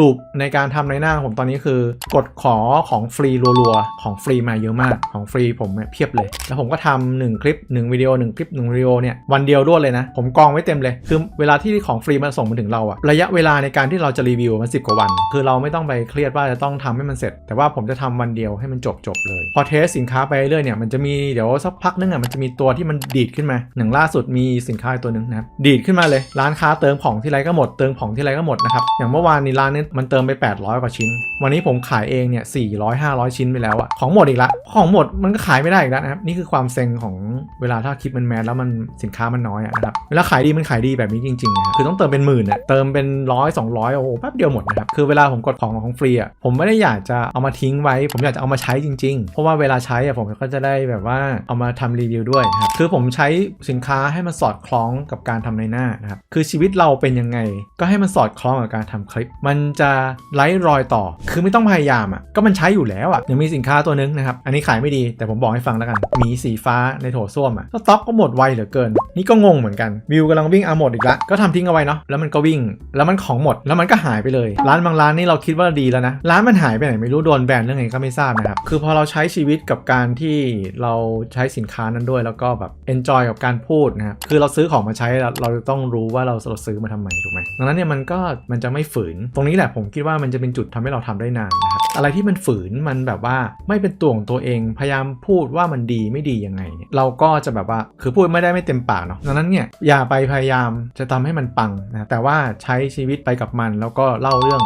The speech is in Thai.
ลูปในการทำในหน้าผมตอนนี้คือกดขอของฟรีรัวๆ ของฟรีมาเยอะมากของฟรีผมเนี่ยเพียบเลย แล้วผมก็ทำหนึ่งคลิปหนึ่งวิดีโอหนึ่งคลิปหนึ่งวิดีโอเนี่ยวันเดียวรวดเลยนะ ผมกองไว้เต็มเลย คือเวลาที่ของฟรีมาส่งมาถึงเราอะระยะเวลาในการที่เราจะรีวิวมันสิบกว่าวัน คือเราไม่ต้องไปเครียดว่าจะต้องทำให้มันเสร็จ แต่ว่าผมจะทำวันเดียวให้มันจบจบๆเลย พอเทสสินค้าไปเรื่อยเนี่ยมันจะมีเดี๋ยวสักพักนึงอะมันจะมีตัวที่มันดีดขึ้นมาอย่างล่าสุดมีสินค้าตัวหนึ่งนะครับดีดขึ้นมาเลยร้านค้าเติมของที่ไรก็หมดเติมของที่ไรก็หมดนะครับอย่างเมื่อวานนี้ร้านนี้มันเติมไป 800 กว่าชิ้น วันนี้ผมขายเองเนี่ย400 500 ชิ้นไปแล้วอะของหมดอีกละ ของหมดมันก็ขายไม่ได้อีกแล้วนะครับ นี่คือความเซ็งของเวลาถ้าคลิปมันแมสแล้วมันสินค้ามันน้อยอะนะครับ เวลาขายดีมันขายดีแบบนี้จริงๆนะครับคือต้องเติมเป็นหมื่นอะเติมเป็นร้อยสองร้อยโอ้โหแป๊บเดียวหมดนะครับ คือเวลาผมกดของของฟรีอะผมไม่ได้อยากจะเอามาทิ้งไว้ ผมอยากจะเอามาใช้จริง ๆ เพราะว่าเวลาใช้อะผมก็จะได้แบบว่าเอามาทำรีวิวด้วยครับ คือผมใช้สินค้าให้มันสอดคล้องกับการทำในหน้านะครับ คือชีวิตเราเป็นยังไง ก็ให้มันสอดคล้องกับการทำคลิป มันจะไร้รอยต่อ คือไม่ต้องพยายามอะก็มันใช้อยู่แล้วอะยังมีสินค้าตัวนึงนะครับ อันนี้ขายไม่ดีแต่ผมบอกให้ฟังแล้วกันหมีสีฟ้าในโถส้วมอะสต็อกก็หมดไวเหลือเกิน นี่ก็งงเหมือนกันวิวกำลังวิ่งเอาหมดอีกละก็ทำทิ้งเอาไว้เนาะแล้วมันก็วิ่ง แล้วมันของหมด แล้วมันก็หายไปเลย ร้านบางร้านนี่เราคิดว่าดีแล้วนะ ร้านมันหายไปไหนไม่รู้โดนแบนเรื่องไงก็ไม่ทราบนะครับ คือพอเราใช้ชีวิตกับการที่เราใช้สินค้านั้นด้วยแล้วก็แบบ enjoy กับการพูดนะครับคือเราซื้อของมาใช้เราต้องรู้ว่าเราเราซื้อมาทำไมถูกไหมดังนั้นเนี่ยมันก็มันจะไม่ฝืน ตรงนี้แหละผมคิดว่ามันจะเป็นจุดทำให้เราทำได้นานนะครับ อะไรที่มันฝืนมันแบบว่าไม่เป็นตัวของตัวเอง พยายามพูดว่ามันดีไม่ดียังไงเนี่ยเราก็จะแบบว่าคือพูดไม่ได้ไม่เต็มปากเนาะดังนั้นเนี่ยอย่าไปพยายามจะทำให้มันปังนะแต่ว่าใช้ชีวิตไปกับมันแล้วก็เล่าเรื่อง